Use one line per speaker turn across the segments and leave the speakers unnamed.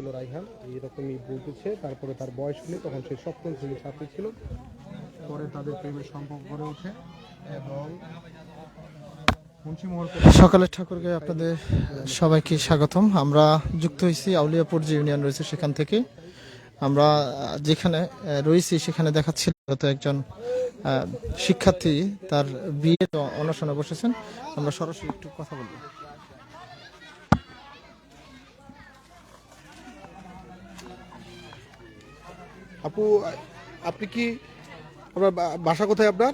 ছিল রাইহান, এইরকমই বলতেছে। তারপরে তার বয়স হলে তখন সে সপ্তম শ্রেণির ছাত্রী ছিল। পরে তাদের প্রেমের সম্পর্ক গড়ে ওঠে এবং
সকালের ঠাকুরকে আপনাদের সবাইকে স্বাগতম। আমরা যুক্ত হয়েছি আউলিয়াপুর যে ইউনিয়ন রয়েছে সেখান থেকে। আমরা যেখানে রয়েছি সেখানে দেখাচ্ছিল একজন শিক্ষার্থী, তার বিয়ে অনশনে বসেছেন। আমরা সরাসরি একটু কথা বলব।
আপু আপনি কি আপনার বাসা কোথায় আপনার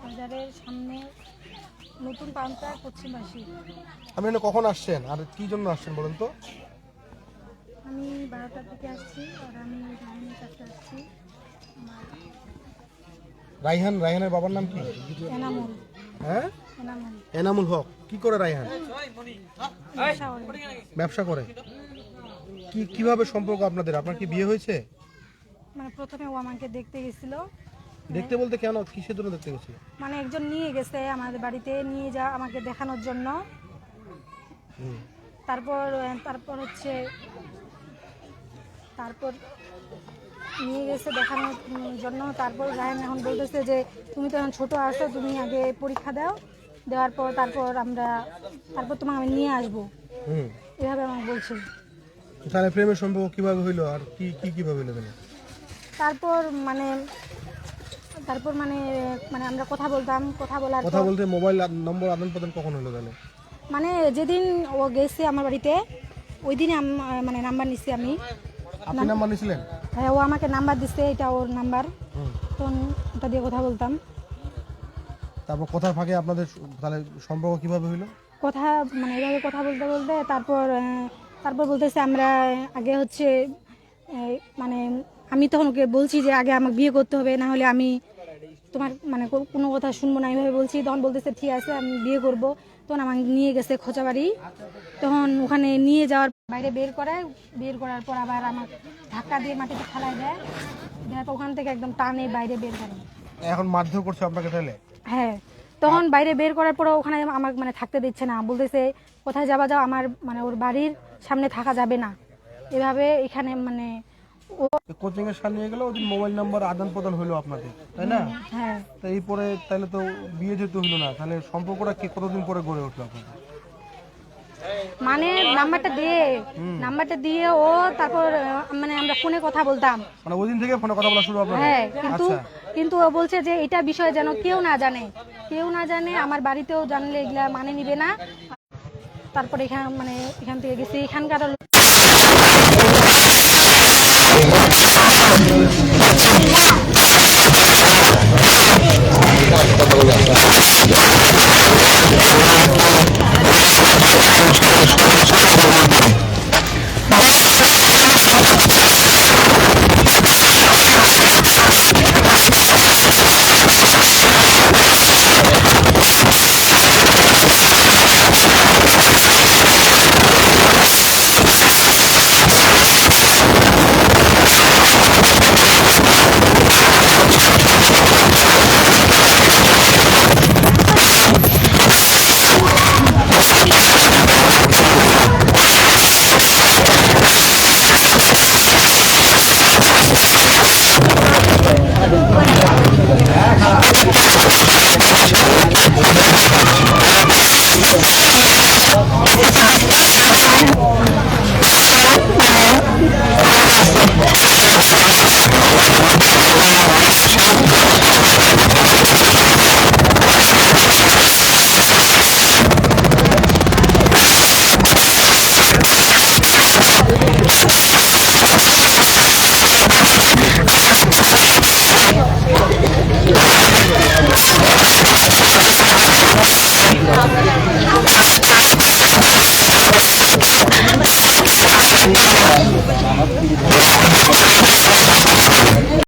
বাজারের সামনে নতুন
আপনি এখানে কখন আসছেন আর কি জন্য আসছেন বলেন তো
আমি বারোটা থেকে আসছি আর আমি রাহিনীর কাছে আসছি আমার
রাইহান রাইহানের বাবার নাম কি
এনামুল
হ্যাঁ
এনামুল
এনামুল হক কি করে রাইহান
ব্যবসা করে।
কি কীভাবে সম্পর্ক আপনাদের? আপনার কি বিয়ে হয়েছে?
মানে প্রথমে ও আমাকে দেখতে গেছিল।
দেখতে বলতে কেন? কিসের জন্য দেখতে গেছিল?
মানে একজন নিয়ে গেছে আমাদের বাড়িতে নিয়ে যা আমাকে দেখানোর জন্য। তারপর তারপর হচ্ছে তারপর নিয়ে গেছে দেখানোর জন্য। তারপর রায়ন এখন বলতেছে যে তুমি তো এখন ছোট আসো তুমি আগে পরীক্ষা দাও। দেওয়ার পর তারপর আমরা তারপর তোমাকে আমি নিয়ে আসব। এভাবে আমাকে বলছে
তাহলে প্রেমের সম্পর্ক কীভাবে হইল? আর কি কি কীভাবে হইল তাহলে?
তারপর মানে তারপর মানে মানে আমরা কথা বলতাম কথা বলার
কথা বলতে মোবাইল নম্বর আদান প্রদান কখন হলো তাহলে?
মানে যেদিন ও গেছে আমার বাড়িতে ওই দিনে মানে নাম্বার নিছি আমি।
আপনি নাম্বার নিয়েছিলেন
হ্যাঁ ও আমাকে নাম্বার দিছে এটা ওর নাম্বার তখন ওটা দিয়ে কথা বলতাম।
তারপর কথার ফাঁকে আপনাদের তাহলে সম্পর্ক কীভাবে হইল?
কথা মানে এভাবে কথা বলতে বলতে তারপর তারপর বলতেছে আমরা আগে হচ্ছে মানে আমি তখন ওকে বলছি যে আগে আমাকে বিয়ে করতে হবে না হলে আমি তোমার মানে কোনো কথা শুনব না। এইভাবে বলছি। তখন বলতেছে ঠিক আছে আমি বিয়ে করব। তখন আমাকে নিয়ে গেছে খোঁচাবাড়ি। তখন ওখানে নিয়ে যাওয়ার বাইরে বের করায় বের করার পর আবার আমার ধাক্কা দিয়ে মাটিতে ফালাই দেয়। দেওয়ার পর ওখান থেকে একদম টানে বাইরে বের করে।
এখন মারধর করছে আপনাকে তাহলে?
হ্যাঁ। তখন বাইরে বের করার পরে ওখানে আমার মানে থাকতে দিচ্ছে না। বলতেছে কোথায় যাবা যাও? আমার মানে ওর বাড়ির সামনে থাকা যাবে না। এভাবে এখানে মানে ও
কোচিং এর সামনে গেলে মোবাইল নাম্বার আদান প্রদান হলো আপনাদের তাই না?
হ্যাঁ।
তো এই পরে তাহলে তো বিয়ে যেতে হলো না তাহলে সম্পর্কটা কি কতদিন পরে গড়ে উঠল আপনাদের?
মানে নাম্বারটা দিয়ে নাম্বারটা দিয়ে ও তারপর মানে আমরা ফোনে কথা বলতাম।
মানে ওই দিন থেকে ফোনে কথা বলা শুরু আপনাদের
হ্যাঁ কিন্তু
আচ্ছা।
কিন্তু ও বলছে যে এটা বিষয়ে যেন কেউ না জানে। কেউ না জানে আমার বাড়িতেও জানলে এগুলা মানে নিবে না। তারপর এখান মানে এখান থেকে গেছি এখানকার
Thank you. Thank you.